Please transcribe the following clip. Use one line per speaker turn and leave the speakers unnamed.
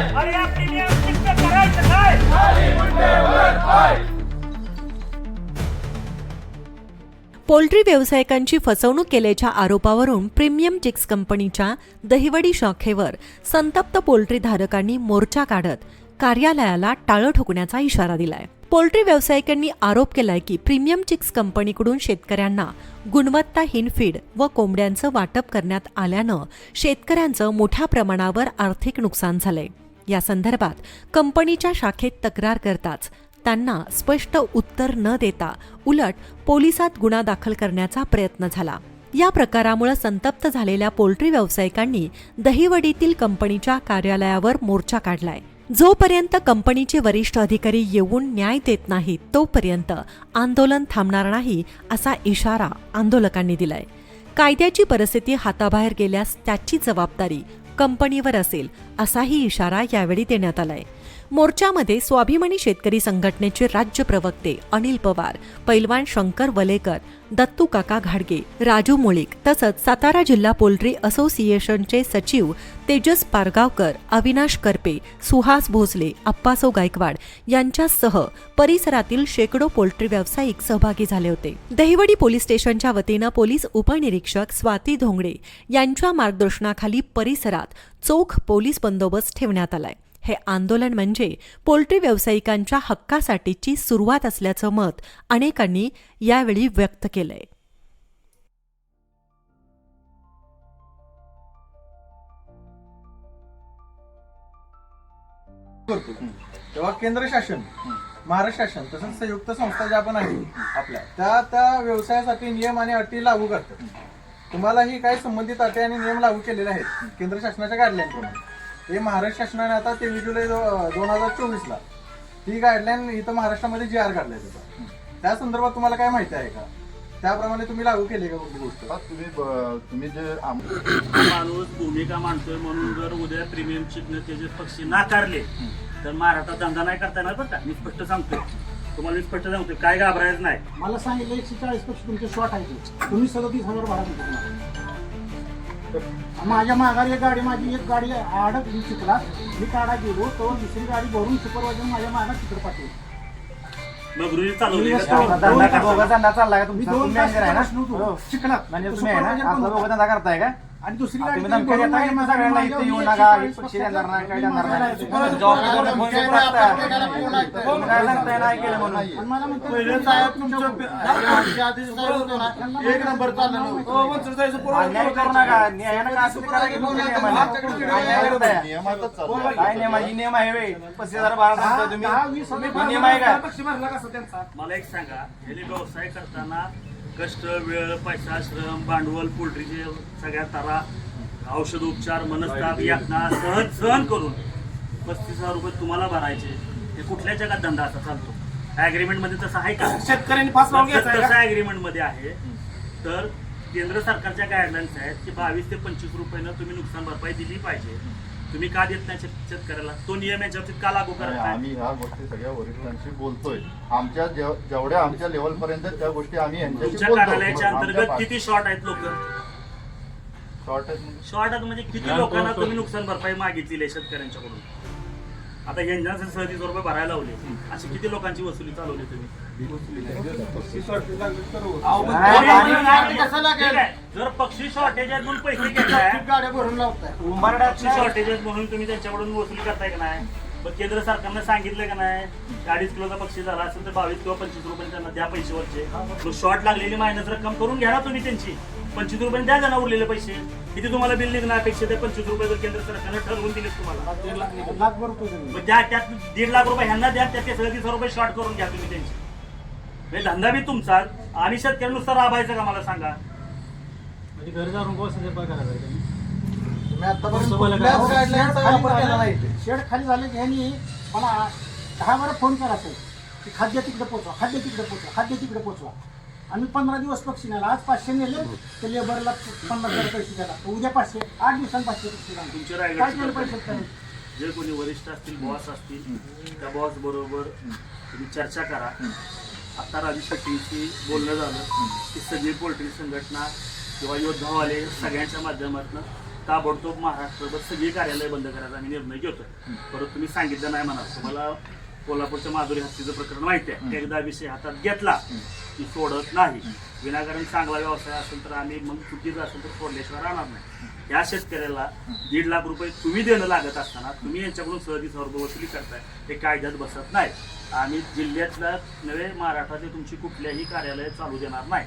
या प्रीमियम करायचं काय?
पोल्ट्री व्यावसायिकांची फसवणूक केल्याच्या आरोपावरून प्रीमियम चिक्स कंपनीच्या दहिवडी शाखेवर संतप्त पोल्ट्री धारकांनी मोर्चा काढत कार्यालयाला टाळं ठोकण्याचा इशारा दिलाय. पोल्ट्री व्यावसायिकांनी आरोप केलाय की प्रीमियम चिक्स कंपनीकडून शेतकऱ्यांना गुणवत्ताहीन फीड व कोंबड्यांचं वाटप करण्यात आल्यानं शेतकऱ्यांचं मोठ्या प्रमाणावर आर्थिक नुकसान झालंय. या संदर्भात कंपनीच्या शाखेत तक्रार करताच त्यांना स्पष्ट उत्तर न देता उलट पोलिसात गुन्हा दाखल करण्याचा प्रयत्न झाला. या प्रकारामुळे संतप्त झालेल्या पोल्ट्री व्यावसायिकांनी दहिवडीतील कंपनीच्या कार्यालयावर मोर्चा काढलाय. जोपर्यंत कंपनीचे वरिष्ठ अधिकारी येऊन न्याय देत नाहीत तोपर्यंत आंदोलन थांबणार नाही असा इशारा आंदोलकांनी दिलाय. कायद्याची परिस्थिती हाताबाहेर गेल्यास त्याची जबाबदारी कंपनीवर असेल असाही इशारा यावेळी देण्यात आलाय. मोर्चामध्ये स्वाभिमानी शेतकरी संघटनेचे राज्य प्रवक्ते अनिल पवार पैलवान शंकर वलेकर दत्तू काका घाडगे राजू मुळीक तसंच सातारा जिल्हा पोल्ट्री असोसिएशनचे सचिव तेजस पारगावकर अविनाश करपे सुहास भोसले अप्पासो गायकवाड यांच्यासह परिसरातील शेकडो पोल्ट्री व्यावसायिक सहभागी झाले होते. दहिवडी पोलीस स्टेशनच्या वतीनं पोलीस उपनिरीक्षक स्वाती धोंगडे यांच्या मार्गदर्शनाखाली परिसरात चोख पोलीस बंदोबस्त ठेवण्यात आलाय. हे आंदोलन म्हणजे पोल्ट्री व्यावसायिकांच्या हक्कासाठीची सुरुवात असल्याचं मत अनेकांनी यावेळी व्यक्त केलंय.
तेव्हा केंद्र शासन महाराष्ट्र शासन तसंच संयुक्त संस्था ज्या पण आहेत आपल्या त्या त्या व्यवसायासाठी नियम आणि अटी लागू करतात. तुम्हालाही काही संबंधित अटी आणि नियम लागू केलेले आहेत केंद्र शासनाच्या गाईडलाईन हे महाराष्ट्र शासनाने आता तेवीस जुलै दोन हजार चोवीसला ही गाईडलाईन इथं महाराष्ट्रामध्ये जी आर काढलाय त्याचा. त्या संदर्भात तुम्हाला काय माहिती आहे का? त्याप्रमाणे तुम्ही लागू केले का कोणती गोष्ट?
तुम्ही ब- तुम्ही जे
माणूस भूमिका मांडतोय म्हणून जर उद्या प्रीमियम त्याचे पक्षी नाकारले तर महाराष्ट्रात धंदा नाही करता येणार बरं का? मी स्पष्ट सांगतोय. तुम्हाला मी स्पष्ट सांगतोय काय घाबरायचं नाही.
मला सांगितलं एकशे चाळीसपेक्षा तुमचे शॉर्ट आहे तुम्ही सदतीस हजार भाडा देतो तुम्हाला. माझ्या माघारी एक गाडी माझी एक गाडी अडक मी चिखला मी काढा गेलो तो दुसरी गाडी भरून सुपरवायझर माझ्या मागा चित्र पाठवली.
मग गृहित चालवली का?
दोघं. हो. म्हणजे
तो
तुम्ही आहे ना? दोघं धंदा करताय का?
आणि दुसरी
तुम्ही
गाडी
देताय की इथे येऊ नका
चाळीस
पैसे देणार नाही काय देणार
मला
नाही.
आहे.
जबाबदारी फोन करून टाकताय. तुम्ही काय सांगताय नाही केलं म्हणून.
आणि मला म्हणतात,
पहिले साहेब तुमचं एक नंबर चाललं
अन्याय करू नका. न्यायानं का असं करा की तुमच्या नियमाने. अन्याय करताय.
नियमातच चालू आहे.
काय नियम आहे? ही नियम आहे? वे पस्तीस हजार बारा सांगताय तुम्ही.
दहा वीस हजार
ही नियम आहे का
पक्षी मारला कसा त्यांचा
मला एक सांगा याने व्यवसाय करताना कष्ट वेळ पैसा श्रम भांडवल पोल्ट्रीचे सगळ्या तारा औषध उपचार मनस्ताप यातना सहन सहन करून पस्तीस हजार रुपये तुम्हाला भरायचे. हे कुठल्या जगात धंदा असा चालतो? ऍग्रीमेंटमध्ये तसं आहे का?
शेतकऱ्यांनी फास लावून घ्यायचा आहे का?
तसं ऍग्रीमेंटमध्ये आहे. तर केंद्र सरकारच्या गाईडलाईन्स आहेत की बावीस ते पंचवीस रुपयानं तुम्ही नुकसान भरपाई दिली पाहिजे. तुम्ही का देत नाही शेत- शेतकऱ्याला? तो नियम याच्या बाबतीत का लागू करत
आणि
नाही?
आम्ही ह्या गोष्टी सगळ्या वरिष्ठांशी बोलतोय. आमच्या जेव- जेवढ्या आमच्या लेवल पर्यंत त्या गोष्टी आम्ही यांच्याशी
तुमच्या
बोलतो.
कार्यालयाच्या अंतर्गत किती शॉर्ट आहेत लोक?
शॉर्ट आहेत. म्हणजे
शॉर्ट आहेत म्हणजे किती लोकांना तुम्ही नुकसान भरपाई मागितली आहे शेतकऱ्यांच्याकडून? आता जर सदतीस रुपये भरायला लावले. अशी किती लोकांची वसुली चालवली तुम्ही. जर पक्षी शॉर्टेज आहेत म्हणून पैसे घेताय.
गाड्या भरून लावताय.
पक्षी शॉर्टेज आहेत म्हणून तुम्ही त्यांच्याकडून वसुली करताय का नाही? पण केंद्र सरकारनं सांगितलं का नाही? अडीच किलोचा पक्षी झाला असेल तर बावीस किंवा पंचवीस रुपये त्यांना द्या पैसे वरचे शॉर्ट लागलेली मायनस रक्कम करून घ्या ना तुम्ही त्यांची. पंचवीस रुपये द्या त्यांना उरलेले पैसे. किती तुम्हाला बिल निघणार अपेक्षा ते पंचवीस रुपये जर केंद्र सरकारनं ठरवून दिले तुम्हाला.
रुपये.
मग त्यात दीड लाख रुपये ह्यांना द्या त्याचे सगळे रुपये शॉर्ट करून घ्या तुम्ही त्यांची. म्हणजे धंदा बी तुमचा आम्ही शेतकऱ्यानुसार राबायचं का मला सांगा?
तुम्ही आतापर्यंत कुठल्याच गाईडलाईनचा वापर केला नाही इथे.
शेड खाली झाले की ह्यांनी मला दहा बारा फोन करा सर की खाद्य तिकडे पोचवा खाद्य तिकडे पोचवा खाद्य तिकडे पोचवा. आम्ही पंधरा दिवस पक्षी नेला आज पाचशे नेले ते लेबरला पन्नास हजार पैसे तर उद्या पाचशे आठ दिवसांनी पाचशे.
तुमचे
काय
रायगड
केलं शेतकऱ्यांनी?
जे कोणी वरिष्ठ असतील बॉस असतील त्या बॉस बरोबर तुम्ही चर्चा करा. आता राजू शेट्टीशी बोलणं झालं. की सगळी पोल्ट्री संघटना किंवा योद्धावाले सगळ्यांच्या माध्यमातून ताबडतोब महाराष्ट्रभर सगळी कार्यालय बंद करायचा आम्ही निर्णय घेतो परत तुम्ही सांगितलं नाही म्हणा तुम्हाला कोल्हापूरच्या माधुरी हत्तीचं प्रकरण माहिती आहे. एकदा विषय हातात घेतला की सोडत नाही. विनाकारण चांगला व्यवसाय असेल तर आम्ही मग चुकीचं असेल तर सोडल्याशिवाय राहणार नाही. या शेतकऱ्याला दीड लाख रुपये तुम्ही देणं लागत असताना तुम्ही यांच्याकडून सहजी सर्व वसुली करताय. हे कायद्यात बसत नाही. आम्ही जिल्ह्यातल्या नव्हे महाराष्ट्रातली तुमची कुठल्याही कार्यालय चालू देणार नाही.